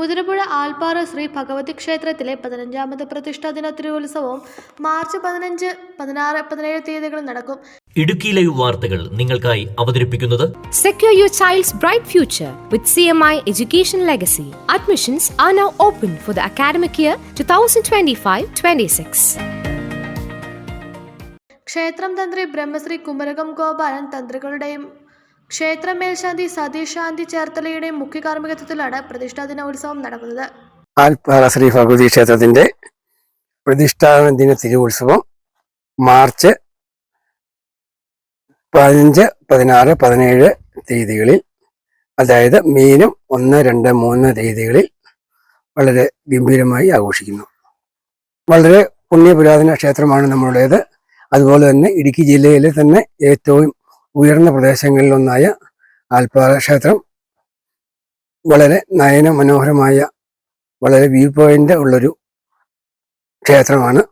മുതിരപ്പുഴ ആൽപ്പാറ ശ്രീ ഭഗവതി ക്ഷേത്രത്തിലെ പതിനഞ്ചാമത് പ്രതിഷ്ഠാ ദിന തിരുവുത്സവവും മാർച്ച് പതിനഞ്ച് പതിനാറ് പതിനേഴ് തീയതികളിൽ നടക്കും ഇടുക്കി ലൈവ് വാർത്തകൾ നിങ്ങൾക്കായി അവതരിപ്പിക്കുന്നത് secure your child's bright future with C M I education legacy admissions are Education Legacy. Admissions are now open for the academic year 2025-26. ക്ഷേത്രം തന്ത്രി ബ്രഹ്മശ്രീ കുമരകം ഗോപാലൻ തന്ത്രികളുടെയും ക്ഷേത്ര മേൽശാന്തി സതീഷ് ശാന്തി ചേർത്തലയുടെ മുഖ്യ കാർമ്മികത്വത്തിലാണ് പ്രതിഷ്ഠാ ദിന ഉത്സവം നടക്കുന്നത്. ആൽപ്പാറ ശ്രീ ഭഗവതി ക്ഷേത്രത്തിന്റെ പ്രതിഷ്ഠാന ദിന തിരുവുത്സവം മാർച്ച് പതിനഞ്ച് പതിനാറ് പതിനേഴ് തീയതികളിൽ അതായത് മീനം ഒന്ന് രണ്ട് മൂന്ന് തീയതികളിൽ വളരെ ഗംഭീരമായി ആഘോഷിക്കുന്നു. വളരെ പുണ്യപുരാതന ക്ഷേത്രമാണ് നമ്മളുടേത്. അതുപോലെ തന്നെ ഇടുക്കി ജില്ലയിലെ തന്നെ ഏറ്റവും ഉയർന്ന പ്രദേശങ്ങളിലൊന്നായ ആൽപ്പാറ ക്ഷേത്രം വളരെ നയന മനോഹരമായ വളരെ വ്യൂ പോയിന്റ് ഉള്ളൊരു ക്ഷേത്രമാണ്.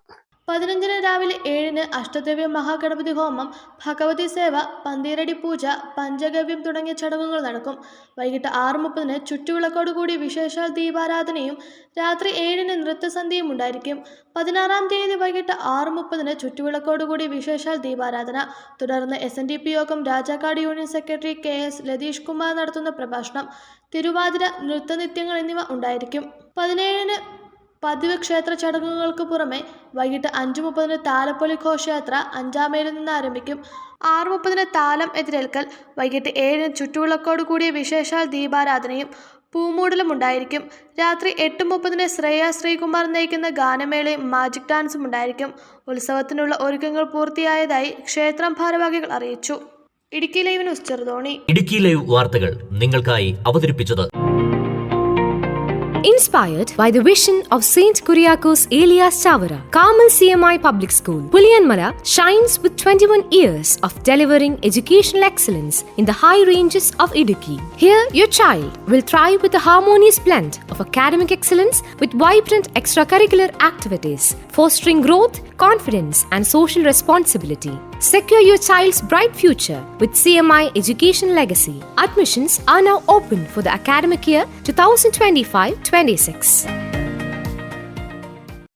പതിനഞ്ചിന് രാവിലെ ഏഴിന് അഷ്ടദേവ്യ മഹാഗണപതി ഹോമം ഭഗവതി സേവ പന്തീരടി പൂജ പഞ്ചഗവ്യം തുടങ്ങിയ ചടങ്ങുകൾ നടക്കും. വൈകിട്ട് ആറ് മുപ്പതിന് ചുറ്റുവിളക്കോടുകൂടി വിശേഷാൽ ദീപാരാധനയും രാത്രി ഏഴിന് നൃത്തസന്ധ്യയും ഉണ്ടായിരിക്കും. പതിനാറാം തീയതി വൈകിട്ട് ആറ് മുപ്പതിന് ചുറ്റുവിളക്കോടുകൂടി വിശേഷാൽ ദീപാരാധന. തുടർന്ന് എസ് എൻ ഡി പി യോഗം Rajakkad union secretary K S Latheesh Kumar നടത്തുന്ന പ്രഭാഷണം തിരുവാതിര നൃത്തനിത്യങ്ങൾ എന്നിവ ഉണ്ടായിരിക്കും. പതിനേഴിന് പതിവ് ക്ഷേത്ര ചടങ്ങുകൾക്ക് പുറമെ വൈകിട്ട് അഞ്ചു മുപ്പതിന് താലപ്പൊലി ഘോഷയാത്ര അഞ്ചാമയിൽ നിന്ന് ആരംഭിക്കും. ആറ് മുപ്പതിന് താലം എതിരേൽക്കൽ വൈകിട്ട് ഏഴിന് ചുറ്റുവിളക്കോട് കൂടിയ വിശേഷാൽ ദീപാരാധനയും പൂമൂടലും ഉണ്ടായിരിക്കും. രാത്രി എട്ട് മുപ്പതിന് ശ്രേയ ശ്രീകുമാർ നയിക്കുന്ന ഗാനമേളയും മാജിക് ഡാൻസും ഉണ്ടായിരിക്കും. ഉത്സവത്തിനുള്ള ഒരുക്കങ്ങൾ പൂർത്തിയായതായി ക്ഷേത്രം ഭാരവാഹികൾ അറിയിച്ചു. Idukki live news Cheruthoni. Idukki live വാർത്തകൾ നിങ്ങൾക്കായി അവതരിപ്പിച്ചത് Inspired by the vision of Saint Kuriakos Elias Chavara, Carmel CMI Public School, Puliyanmala shines with 21 years of delivering educational excellence in the high ranges of Idukki. Here, your child will thrive with a harmonious blend of academic excellence with vibrant extracurricular activities, fostering growth, confidence, and social responsibility. Secure your child's bright future with CMI Education Legacy. Admissions are now open for the academic year 2025 26.